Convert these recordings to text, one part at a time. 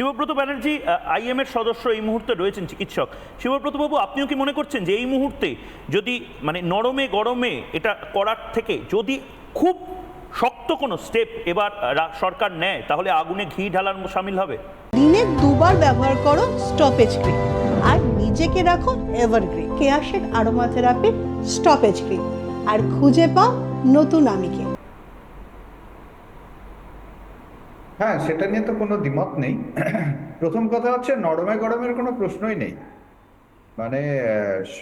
Shibabrata Banerjee IM এর সদস্য এই মুহূর্তে রয়েছেন চিকিৎসক। শিবব্রত বাবু, আপনিও কি মনে করছেন যে এই মুহূর্তে যদি মানে নরমে গরমে এটা করার থেকে যদি খুব শক্ত কোনো স্টেপ এবার সরকার নেয়, তাহলে আগুনে ঘি ঢালার সামিল হবে? দিনে দুবার ব্যবহার করো স্টপেজ ক্রিম আর নিজেকে রাখো evergreen Keya Seth aroma therapy stoppage cream আর খুঁজে পাও নতুন আমিকে। হ্যাঁ সেটা নিয়ে তো কোনো দ্বিমত নেই। প্রথম কথা হচ্ছে, নরমে গরমের কোনো প্রশ্নই নেই। মানে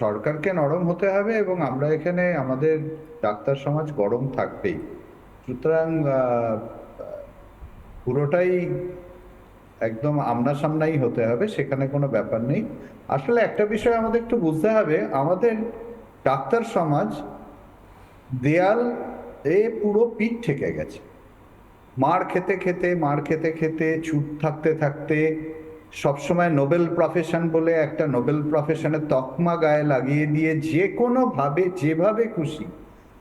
সরকারকে নরম হতে হবে এবং আমরা এখানে, আমাদের ডাক্তার সমাজ গরম থাকবেই। সুতরাং পুরোটাই একদম আমনা সামনাই হতে হবে, সেখানে কোনো ব্যাপার নেই। আসলে একটা বিষয় আমাদের একটু বুঝতে হবে, আমাদের ডাক্তার সমাজ দেয়াল এ পুরো পিঠ থেকে গেছে। মার খেতে খেতে, মার খেতে খেতে, চুপ থাকতে থাকতে সবসময় নোবেল প্রফেশন বলে একটা নোবেল প্রফেশনের তকমা গায়ে লাগিয়ে দিয়ে যে কোনোভাবে, যেভাবে খুশি,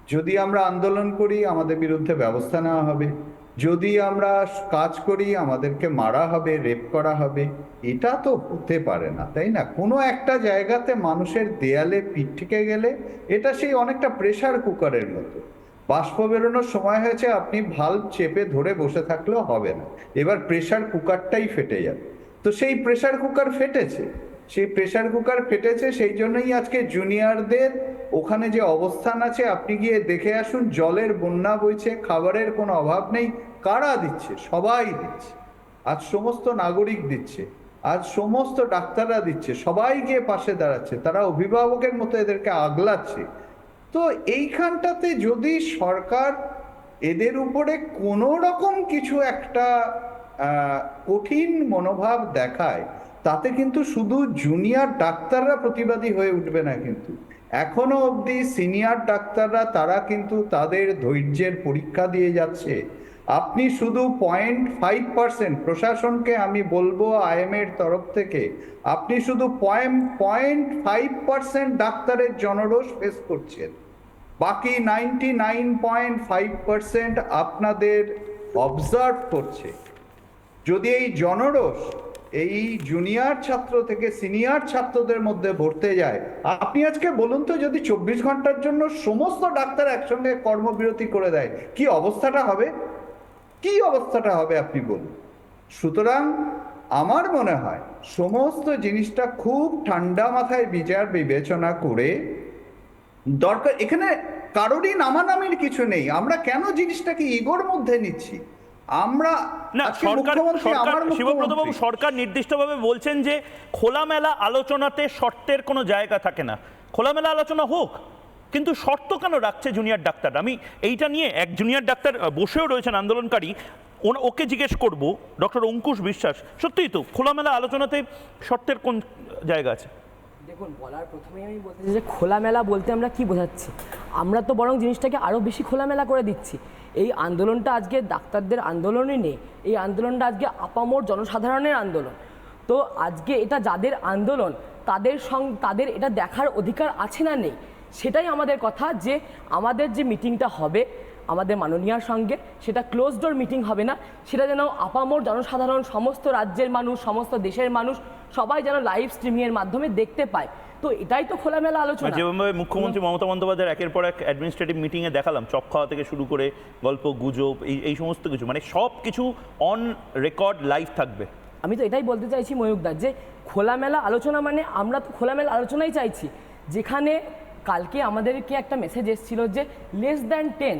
যদি আমরা আন্দোলন করি, আমাদের বিরুদ্ধে ব্যবস্থা নেওয়া হবে। যদি আমরা কাজ করি, আমাদেরকে মারা হবে রেপ করা হবে, এটা তো হতে পারে না, তাই না? কোনো একটা জায়গাতে মানুষের দেয়ালে পিঠ থেকে গেলে এটা সেই অনেকটা প্রেশার কুকারের মতো। বাষ্প বেরোনোর সময় হয়েছে, আপনি ভাল্ব চেপে ধরে বসে থাকলেও হবে না। এবার প্রেশার কুকারটাই ফেটে যাবে। তো সেই প্রেশার কুকার ফেটেছে। সেই প্রেশার কুকার ফেটেছে, সেই জন্যই আজকে জুনিয়রদের ওখানে যে অবস্থান আছে, আপনি গিয়ে দেখে আসুন, জলের বন্যা বইছে, খাবারের কোনো অভাব নেই। কারা দিচ্ছে? সবাই দিচ্ছে। আজ সমস্ত নাগরিক দিচ্ছে। আজ সমস্ত ডাক্তাররা দিচ্ছে। সবাই গিয়ে পাশে দাঁড়াচ্ছে। তারা অভিভাবকের মতো এদেরকে আগলাচ্ছে। তো এইখানটাতে যদি সরকার এদের উপরে কোনো রকম কিছু একটা কঠিন মনোভাব দেখায়, তাতে কিন্তু শুধু জুনিয়র ডাক্তাররা প্রতিবাদী হয়ে উঠবে না কিন্তু। এখনও অবধি সিনিয়র ডাক্তাররা, তারা কিন্তু তাদের ধৈর্যের পরীক্ষা দিয়ে যাচ্ছে। আপনি শুধু পয়েন্ট ফাইভ পার্সেন্ট প্রশাসনকে আমি বলব আইএম এর তরফ থেকে, আপনি শুধু পয়েন্ট পয়েন্ট ফাইভ পার্সেন্ট ডাক্তারের জনরোষ ফেস করছেন। বাকি ninety nine point five percent আপনাদের অবজার্ভ করছে। যদি এই জনরোষ এই জুনিয়র ছাত্র থেকে সিনিয়র ছাত্রদের মধ্যে ভরতে যায়, আপনি আজকে বলুন তো যদি চব্বিশ ঘণ্টার জন্য সমস্ত ডাক্তার একসঙ্গে কর্মবিরতি করে দেয়, কি অবস্থাটা হবে? কি অবস্থাটা হবে আপনি বলুন। সুতরাং আমার মনে হয় সমস্ত জিনিসটা খুব ঠান্ডা মাথায় বিচার বিবেচনা করে দরকার এখানে কারোরই নামানামির কিছু নেই। আমরা কেন জিনিসটাকে ইগোর মধ্যে নিচ্ছি? আমরা না সরকার মুখ্যমন্ত্রী সরকার আমার বাবু সরকার নির্দিষ্টভাবে বলছেন যে খোলামেলা আলোচনাতে শর্তের কোনো জায়গা থাকে না। খোলামেলা আলোচনা হোক। কিন্তু শর্ত কেন রাখছে জুনিয়র ডাক্তার? আমি এইটা নিয়ে এক জুনিয়র ডাক্তার বসেও রয়েছেন আন্দোলনকারী। ওকে জিজ্ঞেস করব, ডক্টর অঙ্কুশ বিশ্বাস। সত্যিই তো, খোলামেলা আলোচনাতে শর্তের কোন জায়গা আছে? দেখুন, বলার প্রথমেই আমি বলতে যে খোলামেলা বলতে আমরা কি বোঝাচ্ছি? আমরা তো বরং জিনিসটাকে আরও বেশি খোলামেলা করে দিচ্ছি। এই আন্দোলনটা আজকে ডাক্তারদের আন্দোলনই নেই। এই আন্দোলনটা আজকে আপামোর জনসাধারণের আন্দোলন। তো আজকে এটা যাদের আন্দোলন, তাদের সং, তাদের এটা দেখার অধিকার আছে না নেই? সেটাই আমাদের কথা যে আমাদের যে মিটিংটা হবে আমাদের মাননীয়ার সঙ্গে সেটা ক্লোজ ডোর মিটিং হবে না সেটা যেন আপামর জনসাধারণ সমস্ত রাজ্যের মানুষ সমস্ত দেশের মানুষ সবাই যেন লাইভ স্ট্রিমিংয়ের মাধ্যমে দেখতে পায়। তো এটাই তো খোলামেলা আলোচনা। যেভাবে মুখ্যমন্ত্রী মমতা বন্দ্যোপাধ্যায়ের একের পর এক অ্যাডমিনিস্ট্রেটিভ মিটিংয়ে দেখালাম চপ খাওয়া থেকে শুরু করে গল্প গুজব এই এই সমস্ত কিছু মানে সব কিছু অন রেকর্ড লাইভ থাকবে। আমি তো এটাই বলতে চাইছি ময়ূকদার যে খোলামেলা আলোচনা মানে আমরা তো খোলামেলা আলোচনাই চাইছি। যেখানে কালকে আমাদেরকে একটা মেসেজ এসেছিল যে লেস দ্যান টেন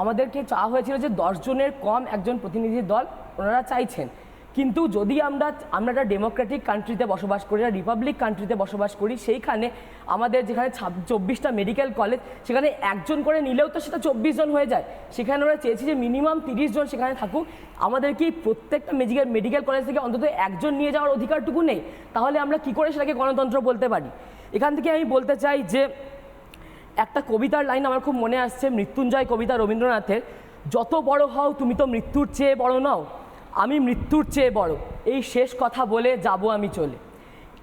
আমাদেরকে চাওয়া হয়েছিল যে দশ জনের কম একজন প্রতিনিধি দল ওনারা চাইছেন। কিন্তু যদি আমরা আমরা একটা ডেমোক্রেটিক কান্ট্রিতে বসবাস করি, একটা রিপাবলিক কান্ট্রিতে বসবাস করি, সেইখানে আমাদের যেখানে চব্বিশটা মেডিকেল কলেজ সেখানে একজন করে নিলেও তো সেটা চব্বিশ জন হয়ে যায়। সেখানে ওরা চেয়েছি যে মিনিমাম তিরিশ জন সেখানে থাকুক। আমাদের কি প্রত্যেকটা মেডিকেল মেডিকেল কলেজ থেকে অন্তত একজন নিয়ে যাওয়ার অধিকারটুকু নেই? তাহলে আমরা কি করে সেটাকে গণতন্ত্র বলতে পারি? এখান থেকে আমি বলতে চাই যে একটা কবিতার লাইন আমার খুব মনে আসছে, মৃত্যুঞ্জয় কবিতা রবীন্দ্রনাথের, যত বড় হও তুমি তো মৃত্যুর চেয়ে বড় নাও, আমি মৃত্যুর চেয়ে বড়, এই শেষ কথা বলে যাব আমি চলে।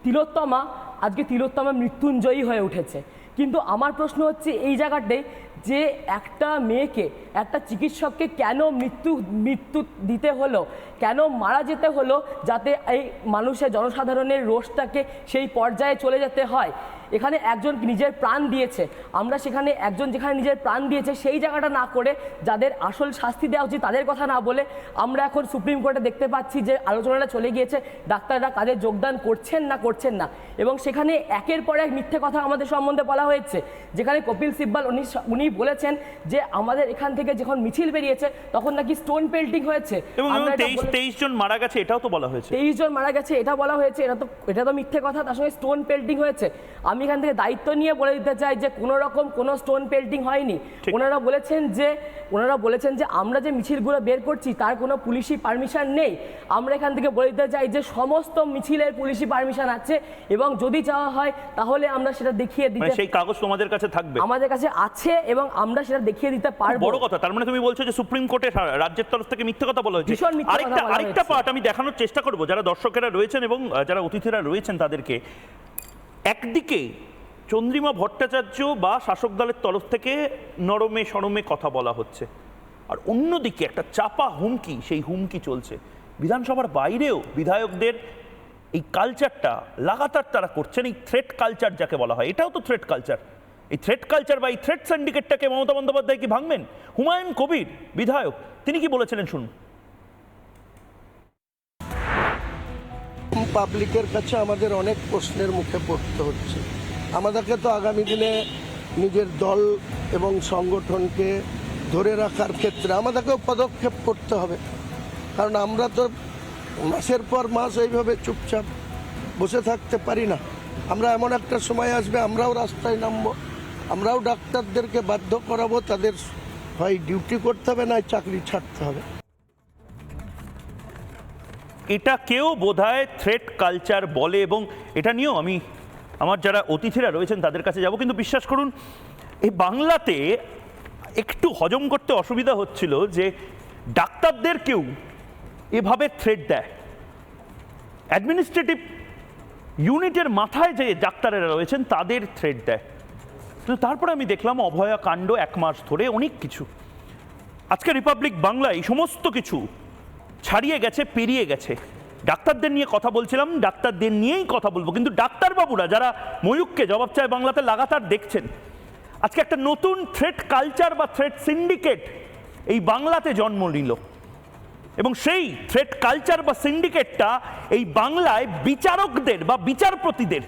তিলোত্তমা, আজকে তিলোত্তমা মৃত্যুঞ্জয়ী হয়ে উঠেছে। কিন্তু আমার প্রশ্ন হচ্ছে এই জায়গাটাই যে একটা মেয়েকে, একটা চিকিৎসককে কেন মৃত্যু মৃত্যু দিতে হলো, কেন মারা যেতে হলো, যাতে এই মানুষের জনসাধারণের রোষটাকে সেই পর্যায়ে চলে যেতে হয়? এখানে একজন নিজের প্রাণ দিয়েছে। আমরা সেখানে একজন যেখানে নিজের প্রাণ দিয়েছে সেই জায়গাটা না করে যাদের আসল শাস্তি দেওয়া উচিত তাদের কথা না বলে আমরা এখন সুপ্রিম কোর্টে দেখতে পাচ্ছি যে আলোচনাটা চলে গিয়েছে ডাক্তাররা কাজে যোগদান করছেন না করছেন না। এবং সেখানে একের পর এক মিথ্যে কথা আমাদের সম্বন্ধে বলা হয়েছে। যেখানে কপিল সিব্বাল উনি উনি বলেছেন যে আমাদের এখান থেকে যখন মিছিল বেরিয়েছে তখন নাকি স্টোন পেল্টিং হয়েছে। তেইশ জন মারা গেছে এটাও তো বলা হয়েছে। তেইশ জন মারা গেছে এটা বলা হয়েছে এটা তো এটা তো মিথ্যে কথা তার সঙ্গে স্টোন পেল্টিং হয়েছে। আমি এখান থেকে দায়িত্ব নিয়ে বলে দিতে চাই যে কোনো রকম কোনো স্টোন পেল্টিং হয়নি। ওনারা বলেছেন যে ওনারা বলেছেন যে আমরা যে মিছিলগুলো বের করছি তার কোনো পুলিশি পারমিশন নেই। আমরা এখান থেকে বলে দিতে চাই যে সমস্ত মিছিলের পুলিশি পারমিশন আছে এবং যদি চাওয়া হয় তাহলে আমরা সেটা দেখিয়ে মানে দিতে সেই কাগজ তোমাদের কাছে থাকবে? আমাদের কাছে আছে এবং আমরা সেটা দেখিয়ে দিতে পারব। বড় কথা তার মানে তুমি বলছো যে সুপ্রিম কোর্টে রাজ্যের তরফ থেকে মিথ্যে কথা বলা হয়েছে। আরেকটা আরেকটা পার্ট আমি দেখানোর চেষ্টা করব যারা দর্শকেরা রয়েছেন এবং যারা অতিথিরা রয়েছেন তাদেরকে। একদিকে চন্দ্রিমা ভট্টাচার্য বা শাসক দলের তরফ থেকে নরমে সরমে কথা বলা হচ্ছে, আর অন্যদিকে একটা চাপা হুমকি, সেই হুমকি চলছে। বিধানসভার বাইরেও বিধায়কদের এই কালচারটা লাগাতার তারা করছেন, এই থ্রেট কালচার যাকে বলা হয়। এটাও তো থ্রেট কালচার এই থ্রেট কালচার বা এই থ্রেট সিন্ডিকেটটাকে মমতা বন্দ্যোপাধ্যায় কি ভাঙবেন? হুমায়ুন কবির বিধায়ক, তিনি কি বলেছিলেন শুনুন। পাবলিকের কাছে আমাদের অনেক প্রশ্নের মুখে পড়তে হচ্ছে। আমাদেরকে তো আগামী দিনে নিজের দল এবং সংগঠনকে ধরে রাখার ক্ষেত্রে আমাদেরকেও পদক্ষেপ করতে হবে। কারণ আমরা তো মাসের পর মাস এইভাবে চুপচাপ বসে থাকতে পারি না। আমরা এমন একটা সময় আসবে, আমরাও রাস্তায় নামবো, আমরাও ডাক্তারদেরকে বাধ্য করাবো, তাদের হয় ডিউটি করতে হবে না চাকরি ছাড়তে হবে। এটাকেও বোধহয় থ্রেট কালচার বলে এবং এটা নিয়েও আমি আমার যারা অতিথিরা রয়েছেন তাদের কাছে যাব। কিন্তু বিশ্বাস করুন, এই বাংলাতে একটু হজম করতে অসুবিধা হচ্ছিল যে ডাক্তারদের কেউ এভাবে থ্রেট দেয়। অ্যাডমিনিস্ট্রেটিভ ইউনিটের মাথায় যে ডাক্তারেরা রয়েছেন তাদের থ্রেট দেয়। কিন্তু তারপরে আমি দেখলাম অভয়া কাণ্ড এক মাস ধরে অনেক কিছু। আজকে রিপাবলিক বাংলা এই সমস্ত কিছু ছাড়িয়ে গেছে, পেরিয়ে গেছে। ডাক্তারদের নিয়ে কথা বলছিলাম, ডাক্তারদের নিয়েই কথা বলব। কিন্তু ডাক্তারবাবুরা যারা ময়ূককে জবাব চায় বাংলাতে লাগাতার দেখছেন, আজকে একটা নতুন থ্রেট কালচার বা থ্রেট সিন্ডিকেট এই বাংলাতে জন্ম নিল। এবং সেই থ্রেট কালচার বা সিন্ডিকেটটা এই বাংলায় বিচারকদের বা বিচারপতিদের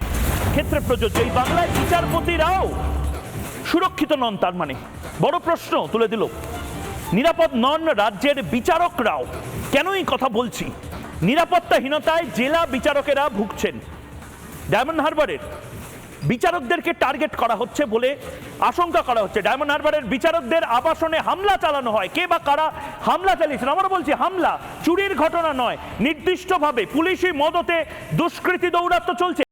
ক্ষেত্রে প্রযোজ্য। এই বাংলায় বিচারপতিরাও সুরক্ষিত নন তার মানে। বড় প্রশ্ন তুলে দিল। নিরাপদ নন রাজ্যের বিচারকরাও। কেন এই কথা বলছি? নিরাপত্তাহীনতায় জেলা বিচারকেরা ভুগছেন। ডায়মন্ড হারবারের বিচারকদেরকে টার্গেট করা হচ্ছে বলে আশঙ্কা করা হচ্ছে। ডায়মন্ড হারবারের বিচারকদের আবাসনে হামলা চালানো হয়। কে বা কারা হামলা চালিয়েছেন? আমরা বলছি হামলা, চুরির ঘটনা নয়। নির্দিষ্টভাবে পুলিশি মদতে দুষ্কৃতি দৌরাত্ম্য চলছে।